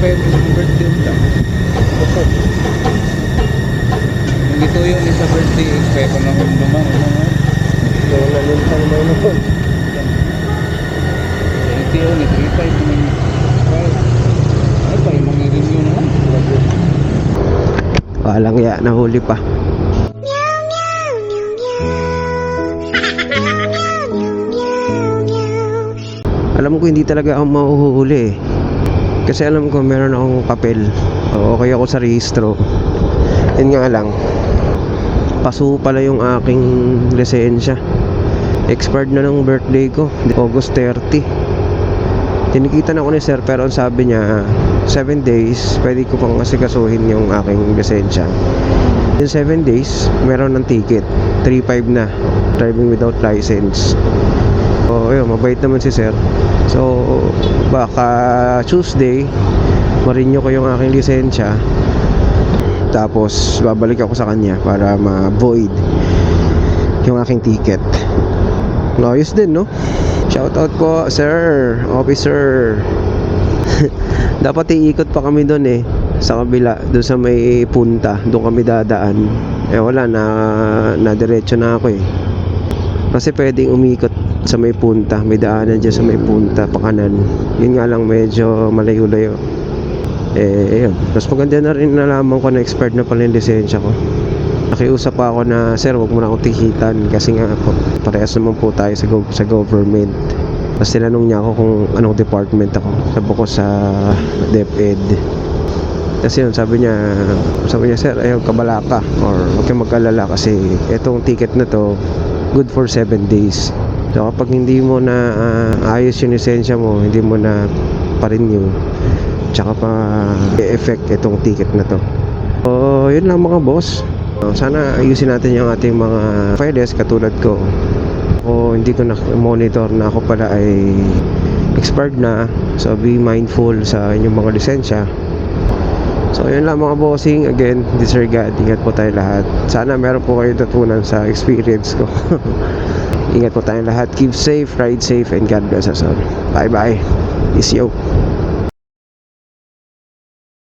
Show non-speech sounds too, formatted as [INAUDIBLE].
expire yung birthday mo Kung ito yung isa birthday expire ko na kung naman. Yung nalintang mo noon. Ito yun, 3.5 naman. Ay pa, yung mga renew naman. Walang ya, nahuli pa. Alam ko hindi talaga ako mahuhuli eh. Kasi alam ko meron akong papel. Okay ako sa rehistro. Yun nga lang. Paso pala yung aking lisensya. Expired na ng birthday ko. August 30. Tinikita na ako ni sir pero ang sabi niya 7 days pwede ko pang asikasuhin yung aking lisensya. In 7 days, meron ng ticket. 3.5 na. Driving without license. So, ayun, mabait naman si sir. So, baka Tuesday, marinyo ko yung aking lisensya. Tapos, babalik ako sa kanya para ma-void yung aking ticket. Ayos din, no? Shoutout po, sir, officer. [LAUGHS] Dapat iikot pa kami doon eh sa kabila, doon sa may punta, doon kami dadaan. Eh wala na na diretso na ako eh. Kasi pwedeng umikot sa may punta, may daanan dyan sa may punta, pa kanan. Yun nga lang medyo malayo-layo. Eh, yun. Mas maganda na rin nalaman ko na expired na pala yung lisensya ko. Nakiusap pa ako na, sir, wag mo na akong tikitan kasi nga po, parehas naman po tayo sa, gov- sa government. Tapos tinanong niya ako kung anong department ako. Sabi ko sa DepEd. Kasi yun, sabi niya, sabi niya, sir, ayaw kabala ka or huwag kang mag-alala kasi itong ticket na to, good for 7 days. So kapag hindi mo na ah, ayos yung lisensya mo, hindi mo na pa-renew, tsaka pa i-effect itong ticket na to. So, yun lang mga boss. Uh, Sana ayusin natin yung ating mga files katulad ko. O hindi ko na monitor na ako pala ay expired na. So be mindful sa inyong mga lisensya. So yun lang mga bossing. Again, disregard. Ingat po tayo lahat. Sana meron po kayo tutunan sa experience ko. [LAUGHS] Ingat po tayong lahat. Keep safe, ride safe, and God bless us all. Bye bye. Peace out.